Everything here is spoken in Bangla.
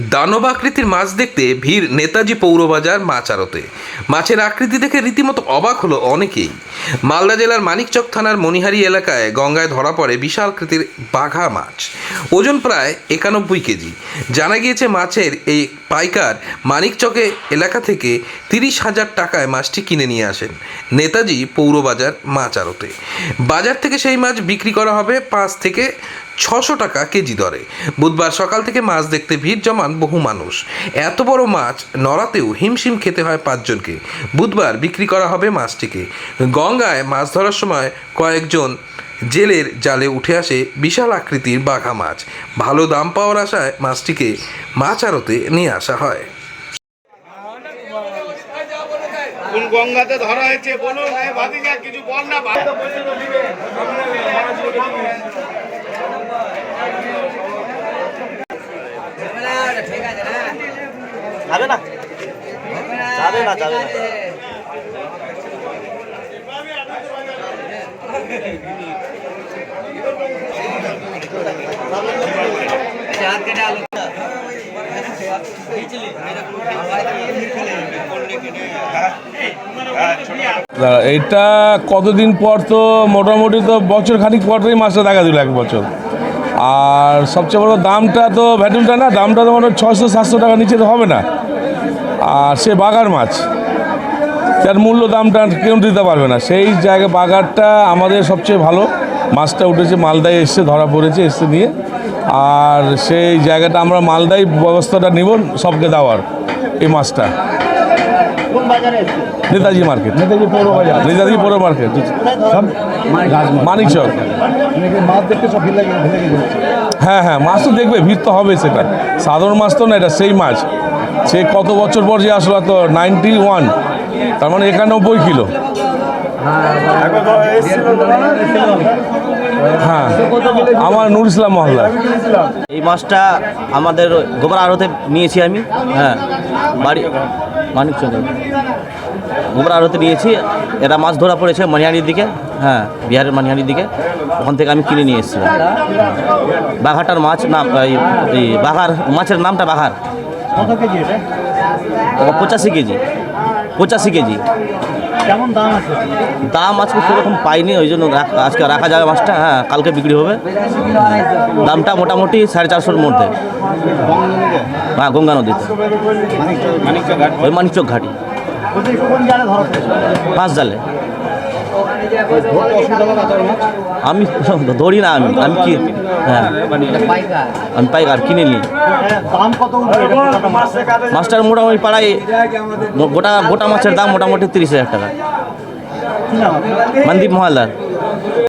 দানব আকৃতির মাছ দেখতে ভিড় নেতাজি পৌরবাজার মাছ আড়তে মাছের আকৃতি দেখে রীতিমতো অবাক হলো অনেকেই। মালদা জেলার মানিকচক থানার মণিহারি এলাকায় গঙ্গায় ধরা পড়ে বিশাল আকৃতির বাঘা মাছ। ওজন প্রায় একানব্বই কেজি। জানা গিয়েছে মাছের এই পাইকার মানিকচকে এলাকা থেকে তিরিশ হাজার টাকায় মাছটি কিনে নিয়ে আসেন নেতাজি পৌরবাজার মাছ আড়তে বাজার থেকে সেই মাছ বিক্রি করা হবে পাঁচ থেকে ছশো টাকা কেজি দরে। বুধবার সকাল থেকে মাছ দেখতে ভিড় জমান বহু মানুষ। এত বড় মাছ নড়াতেও হিমশিম খেতে হয় পাঁচজনকে। বুধবার বিক্রি করা হবে মাছটিকে। গঙ্গায় মাছ ধরার সময় কয়েকজন জেলের জালে উঠে আসে বিশাল আকৃতির বাঘা মাছ। ভালো দাম পাওয়ার আশায় মাছটিকে মাছ আড়তে নিয়ে আসা হয়। কোন গঙ্গাতে ধরা হয়েছে, বলুন। কিছু বল না যাবে না? যাবে না যাবে না। এটা কতদিন পর তো মোটামুটি তো বছর খানিক পরেই মাছটা দেখা দিল এক বছর। আর সবচেয়ে বড় দামটা তো ভ্যাটুলটা না, দামটা তো মনে ছশো সাতশো টাকা নিচে তো হবে না। আর সে বাগার মাছ তার মূল্য দামটা কেউ দিতে পারবে না। সেই জায়গায় বাগারটা আমাদের সবচেয়ে ভালো। মাছটা উঠেছে, মালদায় এসছে, ধরা পড়েছে, এসছে নিয়ে। আর সেই জায়গাটা আমরা মালদায় ব্যবস্থাটা নিব, সবকে দেওয়ার এই মাছটা। নেতাজি মার্কেট। নেতাজি পৌর বাজার। নেতাজি পৌর মার্কেট। মানিক চক। মাছ দেখতে সব ভিড় লাগে হ্যাঁ হ্যাঁ মাছ তো দেখবে ভিড় তো হবে সেটা। সাধারণ মাছ তো না এটা সেই মাছ। সে কত বছর পর যে আসলো তো নাইনটি ওয়ান। তার মানে একানব্বই কিলো। হ্যাঁ আমার নুর ইসলাম মহল্লা এই মাছটা আমাদের গোবর আড়তে নিয়েছি আমি। হ্যাঁ বাড়ি মানিক চলে গোবর আড়তে নিয়েছি এরা মাছ ধরা পড়েছে মনিহারির দিকে। হ্যাঁ বিহারের মনিহারির দিকে। ওখান থেকে আমি কিনে নিয়ে এসেছিলাম বাঘাটার মাছ নাম এই এই বাঘার মাছের নামটা বাঘার। পঁচাশি কেজি। পঁচাশি কেজি। কেমন দাম আছে? দাম আজকে সেরকম পাইনি ওই জন্য আজকে রাখা যাবে মাছটা। হ্যাঁ কালকে বিক্রি হবে। দামটা মোটামুটি সাড়ে চারশোর মধ্যে। হ্যাঁ গঙ্গা নদীতে। ওই মানিকচক ঘাটি পাঁচ জালে। আমি ধরি না আমি আমি কি হ্যাঁ। আমি পাইকার, কিনে নিই। মাছটার মোটামুটি পাড়ায় গোটা গোটা মাছের দাম মোটামুটি তিরিশ হাজার টাকা? মনদীপ মহালদার।